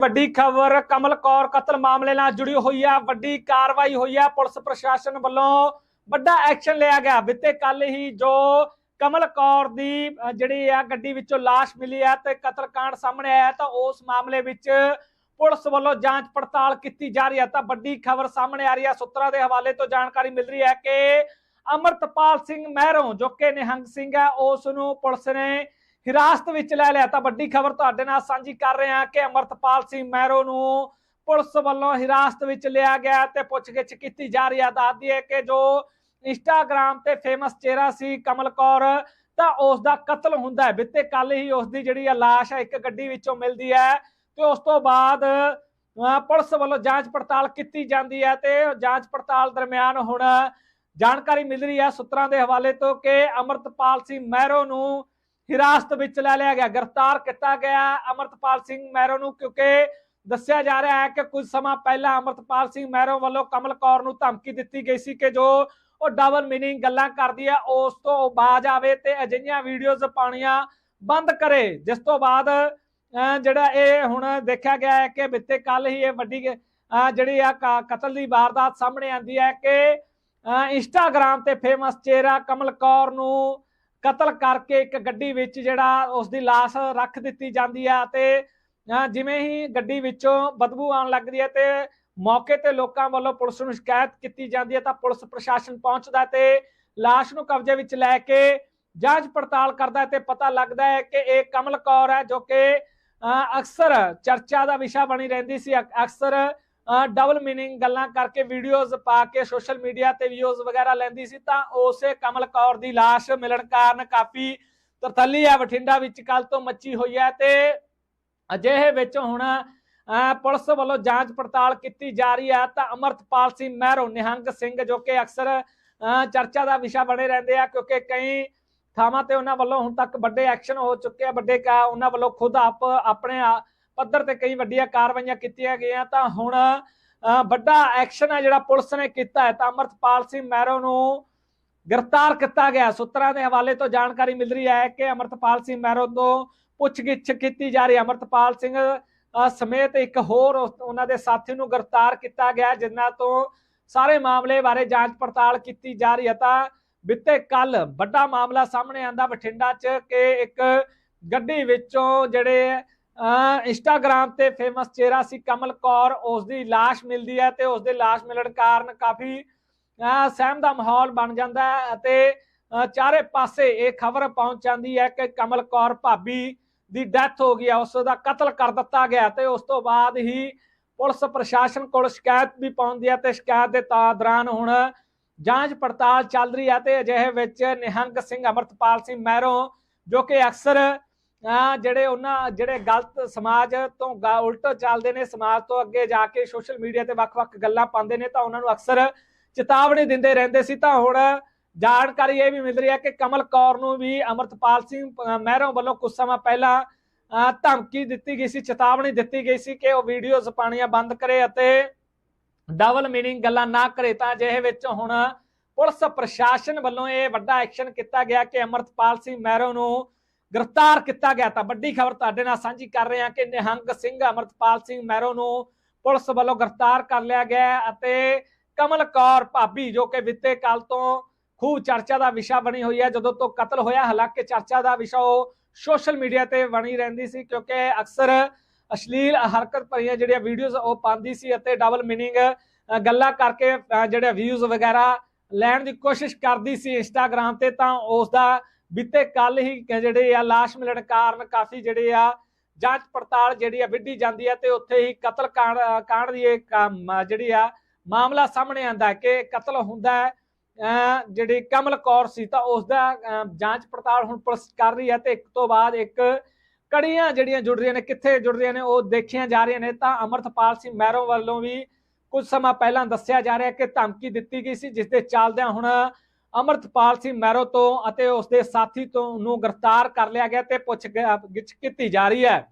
ਵੱਡੀ ਖਬਰ, ਕਮਲ ਕੌਰ ਕਤਲ ਮਾਮਲੇ ਨਾਲ ਜੁੜੀ ਹੋਈ ਹੈ ਵੱਡੀ ਕਾਰਵਾਈ ਹੋਈ ਹੈ ਪੁਲਿਸ ਪ੍ਰਸ਼ਾਸਨ ਵੱਲੋਂ ਵੱਡਾ ਐਕਸ਼ਨ ਲਿਆ ਗਿਆ। ਬਿੱਤੇ ਕੱਲ ਹੀ ਜੋ ਕਮਲ ਕੌਰ ਦੀ ਜਿਹੜੀ ਆ, ਗੱਡੀ ਵਿੱਚੋਂ ਲਾਸ਼ ਮਿਲੀ ਹੈ ਤੇ ਕਤਲकांड ਸਾਹਮਣੇ ਆਇਆ, ਤਾਂ ਉਸ ਮਾਮਲੇ ਵਿੱਚ ਪੁਲਿਸ ਵੱਲੋਂ ਜਾਂਚ ਪੜਤਾਲ ਕੀਤੀ ਜਾ ਰਹੀ ਹੈ ਤਾਂ ਵੱਡੀ ਖਬਰ ਸਾਹਮਣੇ ਆ ਰਹੀ ਹੈ ਸੂਤਰਾਂ ਦੇ ਹਵਾਲੇ ਤੋਂ ਜਾਣਕਾਰੀ ਮਿਲ ਰਹੀ ਹੈ ਕਿ ਅਮਰਤਪਾਲ ਸਿੰਘ ਮਹਿਰੋਂ, ਜੋ ਕਿ ਨਿਹੰਗ ਸਿੰਘ ਹੈ ਉਸ ਨੂੰ ਪੁਲਿਸ ਨੇ ਹਿਰਾਸਤ ਵਿੱਚ ਲੈ ਲਿਆ ਤਾਂ ਵੱਡੀ ਖਬਰ ਤੁਹਾਡੇ ਨਾਲ ਸਾਂਝੀ ਕਰ ਰਹੇ ਹਾਂ ਕਿ ਅਮਰਤਪਾਲ ਸਿੰਘ ਮਹਿਰੋ ਨੂੰ ਪੁਲਿਸ ਵੱਲੋਂ ਹਿਰਾਸਤ ਵਿੱਚ ਲਿਆ ਗਿਆ ਤੇ ਪੁੱਛਗਿੱਛ ਕੀਤੀ ਜਾ ਰਹੀ ਹੈ। ਦੱਸਦੀ ਹੈ ਕਿ ਜੋ ਇੰਸਟਾਗ੍ਰam ਤੇ ਫੇਮਸ ਚਿਹਰਾ ਸੀ ਕਮਲ ਕੌਰ, ਤਾਂ ਉਸ ਦਾ ਕਤਲ ਹੁੰਦਾ ਹੈ। ਬਿੱਤੇ ਕੱਲ ਹੀ ਉਸ ਦੀ ਜਿਹੜੀ ਆ ਲਾਸ਼ ਹੈ, ਇੱਕ ਗੱਡੀ ਵਿੱਚੋਂ ਮਿਲਦੀ ਹੈ ਤੇ ਉਸ ਤੋਂ ਬਾਅਦ ਪੁਲਿਸ ਵੱਲੋਂ ਜਾਂਚ ਪੜਤਾਲ ਕੀਤੀ ਜਾਂਦੀ ਹੈ ਤੇ ਜਾਂਚ ਪੜਤਾਲ ਦਰਮਿਆਨ ਹੁਣ ਜਾਣਕਾਰੀ ਮਿਲ ਰਹੀ ਹੈ ਸੂਤਰਾਂ ਦੇ ਹਵਾਲੇ ਤੋਂ ਕਿ ਅਮਰਤਪਾਲ ਸਿੰਘ ਮਹਿਰੋ ਨੂੰ ਹਿਰਾਸਤ ਵਿੱਚ ਲੈ ਲਿਆ ਗਿਆ। ਗ੍ਰਿਫਤਾਰ ਕੀਤਾ ਗਿਆ ਅਮਰਤਪਾਲ ਸਿੰਘ ਮਹਿਰੋ ਨੂੰ ਕਿਉਂਕਿ ਦੱਸਿਆ ਜਾ ਰਿਹਾ ਹੈ ਕਿ ਕੁਝ ਸਮਾਂ ਪਹਿਲਾਂ ਅਮਰਤਪਾਲ ਸਿੰਘ ਮੈਰੋ ਵੱਲੋਂ ਕਮਲ ਕੌਰ ਨੂੰ ਧਮਕੀ ਦਿੱਤੀ ਗਈ ਸੀ ਕਿ ਜੋ ਉਹ ਡਬਲ ਮੀਨਿੰਗ ਗੱਲਾਂ ਕਰਦੀ ਹੈ, ਉਸ ਤੋਂ ਬਾਜ ਆਵੇ ਤੇ ਅਜਿਹੀਆਂ ਵੀਡੀਓਜ਼ ਪਾਉਣੀਆਂ ਬੰਦ ਕਰੇ। ਜਿਸ ਤੋਂ ਬਾਅਦ ਜਿਹੜਾ ਇਹ ਹੁਣ ਦੇਖਿਆ ਗਿਆ ਹੈ ਕਿ ਬਿੱਤੇ ਕੱਲ ਹੀ ਇਹ ਵੱਡੀ ਜਿਹੜੀ ਆ ਕ- ਕਤਲ ਦੀ ਵਾਰਦਾਤ ਸਾਹਮਣੇ ਆਂਦੀ ਹੈ ਕਿ ਇੰਸਟਾਗ੍ਰam ਤੇ ਫੇਮਸ ਚਿਹਰਾ ਕਮਲ ਕੌਰ ਨੂੰ ਕਤਲ ਕਰਕੇ ਇੱਕ ਗੱਡੀ ਵਿੱਚ ਜਿਹੜਾ ਉਸ ਦੀ ਲਾਸ਼ ਰੱਖ ਦਿੱਤੀ ਜਾਂਦੀ ਹੈ ਤੇ ਜਿਵੇਂ ਹੀ ਗੱਡੀ ਵਿੱਚੋਂ ਬਦਬੂ ਆਉਣ ਲੱਗਦੀ ਹੈ ਤੇ ਮੌਕੇ ਤੇ ਲੋਕਾਂ ਵੱਲੋਂ ਪੁਲਿਸ ਨੂੰ ਸ਼ਿਕਾਇਤ ਕੀਤੀ ਜਾਂਦੀ ਹੈ ਤਾਂ ਪੁਲਿਸ ਪ੍ਰਸ਼ਾਸਨ ਪਹੁੰਚਦਾ ਤੇ ਲਾਸ਼ ਨੂੰ ਕਬਜ਼ੇ ਵਿੱਚ ਲੈ ਕੇ ਜਾਂਚ ਪੜਤਾਲ ਕਰਦਾ ਤੇ ਪਤਾ ਲੱਗਦਾ ਹੈ ਕਿ ਇਹ ਕਮਲ ਕੌਰ ਹੈ ਜੋ ਕਿ ਅਹ ਅਕਸਰ ਚਰਚਾ ਦਾ ਵਿਸ਼ਾ ਬਣੀ ਰਹਿੰਦੀ ਸੀ। ਅਕਸਰ ਡਬਲ ਮੀਨਿੰਗ ਗੱਲਾਂ ਕਰਕੇ ਵੀਡੀਓਜ਼ ਪਾ ਕੇ ਸੋਸ਼ਲ ਮੀਡੀਆ ਤੇ ਵਿਊਜ਼ ਵਗੈਰਾ ਲੈਂਦੀ ਸੀ ਤਾਂ ਉਸੇ ਕਮਲ ਕੌਰ ਦੀ ਲਾਸ਼ ਮਿਲਣ ਕਾਰਨ ਕਾਫੀ ਤਰਤੱਲੀ ਹੈ ਬਠਿੰਡਾ ਵਿੱਚ ਕੱਲ ਤੋਂ ਮੱਚੀ ਹੋਈ ਹੈ ਤੇ ਅਜਿਹੇ ਵਿੱਚ ਹੁਣ ਪੁਲਿਸ ਵੱਲੋਂ ਜਾਂਚ ਪੜਤਾਲ ਕੀਤੀ ਜਾ ਰਹੀ ਹੈ ਤਾਂ ਅਮਰਤਪਾਲ ਸਿੰਘ ਮਹਿਰੋ ਨਿਹੰਗ ਸਿੰਘ ਜੋ ਕਿ ਅਕਸਰ ਅਹ, ਚਰਚਾ ਦਾ ਵਿਸ਼ਾ ਬਣੇ ਰਹਿੰਦੇ ਆ ਕਿਉਂਕਿ ਕਈ ਥਾਵਾਂ ਤੇ ਉਹਨਾਂ ਵੱਲੋਂ ਹੁਣ ਤੱਕ ਵੱਡੇ ਐਕਸ਼ਨ ਹੋ ਚੁੱਕੇ ਆ ਵੱਡੇ ਕਾ ਉਹਨਾਂ ਵੱਲੋਂ ਖੁਦ ਆਪ ਆਪਣੇ ਪੱਧਰ ਤੇ ਕਈ ਵੱਡੀਆਂ ਕਾਰਵਾਈਆਂ ਕੀਤੀਆਂ ਗਈਆਂ ਤਾਂ ਹੁਣ ਵੱਡਾ ਐਕਸ਼ਨ ਹੈ ਜਿਹੜਾ ਪੁਲਿਸ ਨੇ ਕੀਤਾ ਹੈ ਤਾਂ ਅਮਰਤਪਾਲ ਸਿੰਘ ਮਹਿਰੋ ਨੂੰ ਗ੍ਰਿਫਤਾਰ ਕੀਤਾ ਗਿਆ ਸੂਤਰਾਂ ਦੇ ਹਵਾਲੇ ਤੋਂ ਜਾਣਕਾਰੀ ਮਿਲ ਰਹੀ ਹੈ ਕਿ ਅਮਰਤਪਾਲ ਸਿੰਘ ਮਹਿਰੋ ਤੋਂ ਪੁੱਛਗਿੱਛ ਕੀਤੀ ਜਾ ਰਹੀ ਹੈ। ਅਮਰਤਪਾਲ ਸਿੰਘ ਸਮੇਤ ਇੱਕ ਹੋਰ ਉਹਨਾਂ ਦੇ ਸਾਥੀ ਨੂੰ ਗ੍ਰਿਫਤਾਰ ਕੀਤਾ ਗਿਆ ਜਿਨ੍ਹਾਂ ਤੋਂ ਸਾਰੇ ਮਾਮਲੇ ਬਾਰੇ ਜਾਂਚ ਪੜਤਾਲ ਕੀਤੀ ਜਾ ਰਹੀ ਹੈ। ਤਾਂ ਬਿੱਤੇ ਕੱਲ ਵੱਡਾ ਮਾਮਲਾ ਸਾਹਮਣੇ ਆਂਦਾ ਬਠਿੰਡਾ 'ਚ ਕਿ ਇੱਕ ਗੱਡੀ ਵਿੱਚੋਂ ਜਿਹੜੇ ਅਹ, ਇੰਸਟਾਗ੍ਰਾਮ ਤੇ ਫੇਮਸ ਚਿਹਰਾ ਸੀ ਕਮਲ ਕੌਰ ਉਸ ਦੀ ਲਾਸ਼ ਮਿਲਦੀ ਹੈ ਤੇ ਉਸ ਦੇ ਲਾਸ਼ ਮਿਲਣ ਕਾਰਨ ਕਾਫੀ ਸਹਿਮ ਦਾ ਮਾਹੌਲ ਬਣ ਜਾਂਦਾ ਹੈ ਅਤੇ ਚਾਰੇ ਪਾਸੇ ਇਹ ਖਬਰ ਪਹੁੰਚ ਜਾਂਦੀ ਹੈ ਕਿ ਕਮਲ ਕੌਰ ਭਾਬੀ ਦੀ ਡੈਥ ਹੋ ਗਈ ਹੈ ਉਸ ਦਾ ਕਤਲ ਕਰ ਦਿੱਤਾ ਗਿਆ ਤੇ ਉਸ ਤੋਂ ਬਾਅਦ ਹੀ ਪੁਲਿਸ ਪ੍ਰਸ਼ਾਸਨ ਕੋਲ ਸ਼ਿਕਾਇਤ ਵੀ ਪਹੁੰਚਦੀ ਹੈ ਤੇ ਸ਼ਿਕਾਇਤ ਦੇ ਤਾਂ ਦੌਰਾਨ ਹੁਣ ਜਾਂਚ ਪੜਤਾਲ ਚੱਲ ਰਹੀ ਹੈ ਤੇ ਅਜਿਹੇ ਵਿੱਚ ਨਿਹੰਗ ਸਿੰਘ ਅਮਰਤਪਾਲ ਸਿੰਘ ਮਹਿਰੋਂ ਜੋ ਕਿ ਅਕਸਰ ਜਿਹੜੇ ਉਹਨਾਂ, ਜਿਹੜੇ ਗਲਤ ਸਮਾਜ ਤੋਂ ਉਲਟ ਚੱਲਦੇ ਨੇ, ਸਮਾਜ ਤੋਂ ਅੱਗੇ ਜਾ ਕੇ ਸੋਸ਼ਲ ਮੀਡੀਆ ਤੇ ਵੱਖ-ਵੱਖ ਗੱਲਾਂ ਪਾਉਂਦੇ ਨੇ, ਤਾਂ ਉਹਨਾਂ ਨੂੰ ਅਕਸਰ ਚੇਤਾਵਨੀ ਦਿੰਦੇ ਰਹਿੰਦੇ ਸੀ। ਤਾਂ ਹੁਣ ਜਾਣਕਾਰੀ ਇਹ ਵੀ ਮਿਲ ਰਹੀ ਹੈ ਕਿ ਕਮਲ ਕੌਰ ਨੂੰ ਵੀ ਅਮਰਤਪਾਲ ਸਿੰਘ ਮਹਿਰੋਂ ਵੱਲੋਂ ਕੁਝ ਸਮਾਂ ਪਹਿਲਾਂ ਧਮਕੀ ਦਿੱਤੀ ਗਈ ਸੀ, ਚੇਤਾਵਨੀ ਦਿੱਤੀ ਗਈ ਸੀ ਕਿ ਉਹ ਵੀਡੀਓਜ਼ ਪਾਣੀਆਂ ਬੰਦ ਕਰੇ ਅਤੇ ਡਬਲ ਮੀਨਿੰਗ ਗੱਲਾਂ ਨਾ ਕਰੇ। ਤਾਂ ਜਿਹੇ ਵਿੱਚ ਹੁਣ ਪੁਲਿਸ ਪ੍ਰਸ਼ਾਸਨ ਵੱਲੋਂ ਇਹ ਵੱਡਾ ਐਕਸ਼ਨ ਕੀਤਾ ਗਿਆ ਕਿ ਅਮਰਤਪਾਲ ਸਿੰਘ ਮਹਿਰੋਂ ਨੂੰ ਗ੍ਰਿਫਤਾਰ ਕੀਤਾ ਗਿਆ ਤਾਂ ਵੱਡੀ ਖਬਰ ਤੁਹਾਡੇ ਨਾਲ ਸਾਂਝੀ ਕਰ ਰਹੇ ਹਾਂ ਕਿ ਨਿਹੰਗ ਸਿੰਘ, ਅਮਰਤਪਾਲ ਸਿੰਘ ਮਹਿਰੋ ਨੂੰ ਪੁਲਿਸ ਵੱਲੋਂ ਗ੍ਰਿਫਤਾਰ ਕਰ ਲਿਆ ਗਿਆ ਅਤੇ ਕਮਲ ਕੌਰ ਭਾਬੀ, ਜੋ ਕਿ ਵਿੱਤੇ ਕਾਲ ਤੋਂ ਖੂਬ ਚਰਚਾ ਦਾ ਵਿਸ਼ਾ ਬਣੀ ਹੋਈ ਹੈ, ਜਦੋਂ ਤੋਂ ਕਤਲ ਹੋਇਆ, ਹਾਲਾਂਕਿ ਚਰਚਾ ਦਾ ਵਿਸ਼ਾ ਉਹ ਸੋਸ਼ਲ ਮੀਡੀਆ ਤੇ ਬਣੀ ਰਹਿੰਦੀ ਸੀ, ਕਿਉਂਕਿ ਅਕਸਰ ਅਸ਼ਲੀਲ ਹਰਕਤ ਭਰੀਆਂ ਜਿਹੜੀਆਂ ਵੀਡੀਓਜ਼ ਉਹ ਪਾਉਂਦੀ ਸੀ ਅਤੇ ਡਬਲ ਮੀਨਿੰਗ ਗੱਲਾਂ ਕਰਕੇ ਜਿਹੜੇ ਵਿਊਜ਼ ਵਗੈਰਾ ਲੈਣ ਦੀ ਕੋਸ਼ਿਸ਼ ਕਰਦੀ ਸੀ ਇੰਸਟਾਗ੍ਰam ਤੇ, ਤਾਂ ਉਸ ਦਾ ਬੀਤੇ ਕੱਲ ਹੀ ਜਿਹੜੇ ਆ, ਲਾਸ਼ ਮਿਲਣ ਕਾਰਨ ਕਾਫੀ ਜਿਹੜੇ ਆ, ਜਾਂਚ ਪੜਤਾਲ ਜਿਹੜੀ ਆ, ਵਿੱਢੀ ਜਾਂਦੀ ਹੈ ਤੇ ਉੱਥੇ ਹੀ ਕਤਲ ਕਾਂਡ ਦੀ ਇਹ ਜਿਹੜੀ ਆ, ਮਾਮਲਾ ਸਾਹਮਣੇ ਆਂਦਾ ਕਿ ਕਤਲ ਹੁੰਦਾ ਹੈ ਜਿਹੜੀ ਕਮਲ ਕੌਰ ਸੀ ਤਾਂ ਉਸ ਦਾ ਜਾਂਚ ਪੜਤਾਲ ਹੁਣ ਪੁਲਿਸ ਕਰ ਰਹੀ ਹੈ ਤੇ ਇੱਕ ਤੋਂ ਬਾਅਦ ਇੱਕ ਕੜੀਆਂ ਜਿਹੜੀਆਂ ਜੁੜ ਰਹੀਆਂ ਨੇ, ਕਿੱਥੇ ਜੁੜ ਰਹੀਆਂ ਨੇ, ਉਹ ਦੇਖੀਆਂ ਜਾ ਰਹੀਆਂ ਨੇ ਤਾਂ ਅਮਰਤਪਾਲ ਸਿੰਘ ਮਹਿਰੋਂ ਵੱਲੋਂ ਵੀ ਕੁਝ ਸਮਾਂ ਪਹਿਲਾਂ ਦੱਸਿਆ ਜਾ ਰਿਹਾ ਕਿ ਧਮਕੀ ਦਿੱਤੀ ਗਈ ਸੀ, ਜਿਸ ਦੇ ਚੱਲਦਿਆਂ ਹੁਣ ਅਮਰਤਪਾਲ ਸਿੰਘ ਮੈਰੋ ਤੋਂ ਅਤੇ ਉਸ ਦੇ ਸਾਥੀ ਤੋਂ ਨੂੰ ਗ੍ਰਿਫਤਾਰ ਕਰ ਲਿਆ ਗਿਆ ਤੇ ਪੁੱਛ ਗਿੱਛ ਕੀਤੀ ਜਾ ਰਹੀ ਹੈ।